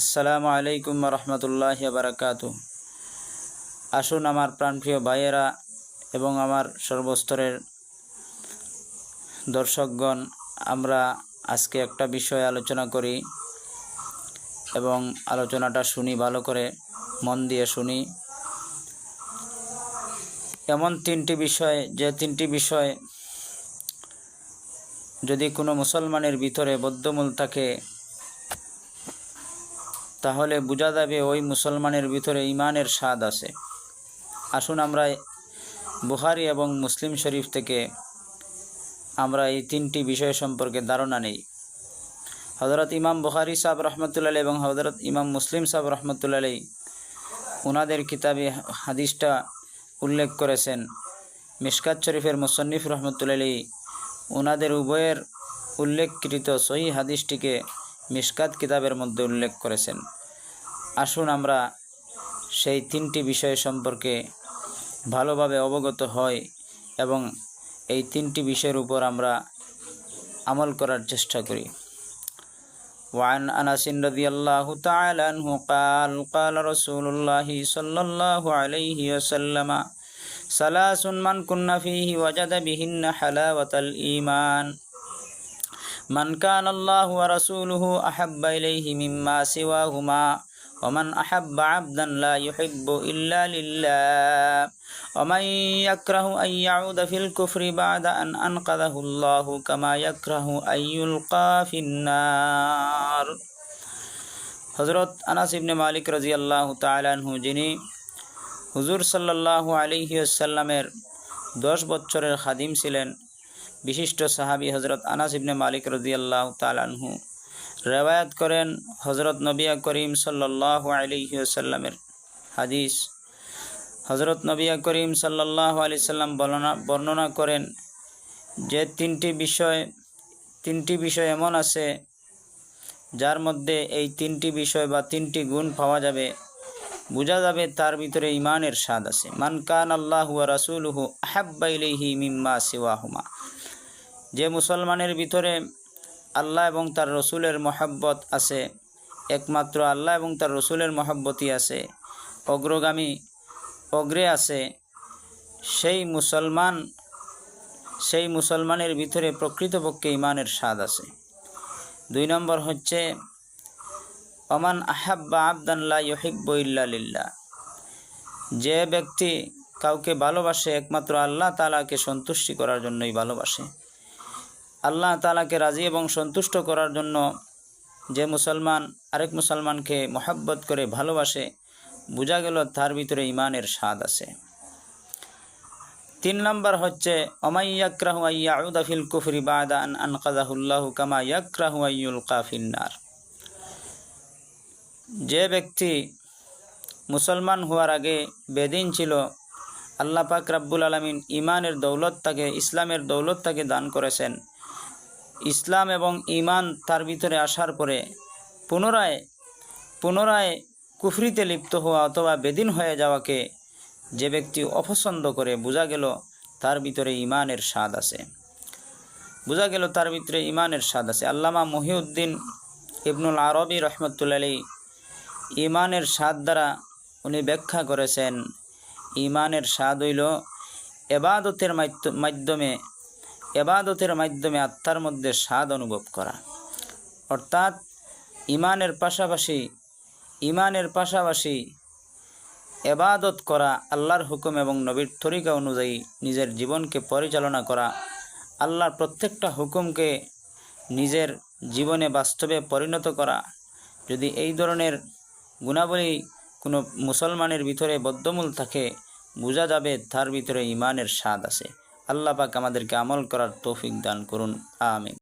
আসসালামু আলাইকুম রহমতুল্লাহ বারাকাতু আসুন আমার প্রাণপ্রিয় ভাইয়েরা এবং আমার সর্বস্তরের দর্শকগণ, আমরা আজকে একটা বিষয়ে আলোচনা করি এবং আলোচনাটা শুনি, ভালো করে মন দিয়ে শুনি। এমন তিনটি বিষয়, যে তিনটি বিষয় যদি কোনো মুসলমানের ভিতরে বদ্ধমূল থাকে তাহলে বোঝা যাবে ওই মুসলমানের ভিতরে ইমানের স্বাদ আছে। আসুন আমরা বুখারি এবং মুসলিম শরীফ থেকে আমরা এই তিনটি বিষয় সম্পর্কে ধারণা নেই। হজরত ইমাম বুখারি সাহেব রহমতুল্লাহ এবং হজরত ইমাম মুসলিম সাহেব রহমতুল্লাহ ওনাদের কিতাবে হাদিসটা উল্লেখ করেছেন। মিশকাত শরীফের মুসন্নিফ রহমতুল্লাহ ওনাদের উভয়ের উল্লেখকৃত সহি হাদিসটিকে মিশকাত কিতাবের মধ্যে উল্লেখ করেছেন আসুন আমরা সেই তিনটি বিষয় সম্পর্কে ভালোভাবে অবগত হই এবং এই তিনটি বিষয়ের উপর আমরা আমল করার চেষ্টা করি وعن أنس رضي الله تعالى عنه قال قال رسول الله صلى الله عليه وسلم ثلاث من كن فيه وجد بهن حلاوة الإيمان من كان الله ورسوله أحب إليه مما سواهما ومن أحب عبدا لا يحب إلا لله ومن يكره أن يعود في الكفر بعد أن أنقذه الله كما يكره أن يلقى في النار হজরত আনাস ইবনে মালিক রাজি আল্লাহ তালানহু যিনি হুজুর সাল্লাহ আলিহি আসাল্লামের দশ বছরের খাদিম ছিলেন বিশিষ্ট সাহাবি হজরত আনাস ইবনে মালিক রদি আল্লাহ তালানহু রেওয়ায়াত করেন হজরত নবিয়া করিম সাল্লাহ আলিহাসাল্লামের হাদিস। হজরত নবিয়া করিম সাল্লাহ আলি সাল্লাম বর্ণনা বর্ণনা করেন যে তিনটি বিষয় তিনটি বিষয় এমন আছে যার মধ্যে এই তিনটি বিষয় বা তিনটি গুণ পাওয়া যাবে। বোঝা যাবে তার ভিতরে ইমানের স্বাদ আছে। মান কান আল্লাহ রাসুলহু আহাব্বাইলিহি মিম্মা সিওয়াহুমা। যে মুসলমানের ভিতরে আল্লাহ এবং তার রসুলের মহাব্বত আছে, একমাত্র আল্লাহ এবং তার রসুলের মহাব্বতই আছে, অগ্রগামী, অগ্রে আছে, সেই মুসলমান, সেই মুসলমানের ভিতরে প্রকৃতপক্ষে ইমানের স্বাদ আছে। দুই নম্বর হচ্ছে অমান আহাব্বা আবদাল্লা ইহিব্ব ইল্লা যে ব্যক্তি কাউকে ভালোবাসে, একমাত্র আল্লাহ তালাকে সন্তুষ্টি করার জন্যই ভালোবাসে। আল্লাহ তালাকে রাজি এবং সন্তুষ্ট করার জন্য যে মুসলমান আরেক মুসলমানকে মহাব্বত করে ভালোবাসে, বোঝা গেল তার ভিতরে ইমানের স্বাদ আছে। তিন নম্বর হচ্ছে অমাইয়াক্রাহু আইয়াউদাফিল কুফরি বাদা আন আনকাদাহুল্লাহু কামা আইয়ুল কাফিন্নার যে ব্যক্তি মুসলমান হওয়ার আগে বেদিন ছিল, আল্লাহ পাক রাব্বুল আলমিন ইমানের দৌলত তাকে, ইসলামের দৌলত তাকে দান করেছেন। ইসলাম এবং ইমান তার ভিতরে আসার পরে পুনরায় পুনরায় কুফরিতে লিপ্ত হওয়া অথবা বেদিন হয়ে যাওয়াকে যে ব্যক্তি অপছন্দ করে, বোঝা গেল তার ভিতরে ইমানের স্বাদ আছে। বোঝা গেল তার ভিতরে ইমানের স্বাদ আছে। আল্লামা মহিউদ্দিন ইবনুল আরবি রহমতুল্লাহ ইমানের স্বাদ দ্বারা উনি ব্যাখ্যা করেছেন ইমানের স্বাদ হইল এবাদতের মাধ্যমে এবাদতের মাধ্যমে আত্মার মধ্যে স্বাদ অনুভব করা। অর্থাৎ ইমানের পাশাপাশি ইমানের পাশাপাশি এবাদত করা আল্লাহর হুকুম এবং নবীর তরিকা অনুযায়ী নিজের জীবনকে পরিচালনা করা, আল্লাহর প্রত্যেকটা হুকুমকে নিজের জীবনে বাস্তবে পরিণত করা। যদি এই ধরনের গুণাবলী কোনো মুসলমানের ভিতরে বদ্ধমূল থাকে, বোঝা যাবে তার ভিতরে ইমানের স্বাদ আছে। আল্লাহ পাক আমাদেরকে আমল করার তৌফিক দান করুন আমিন।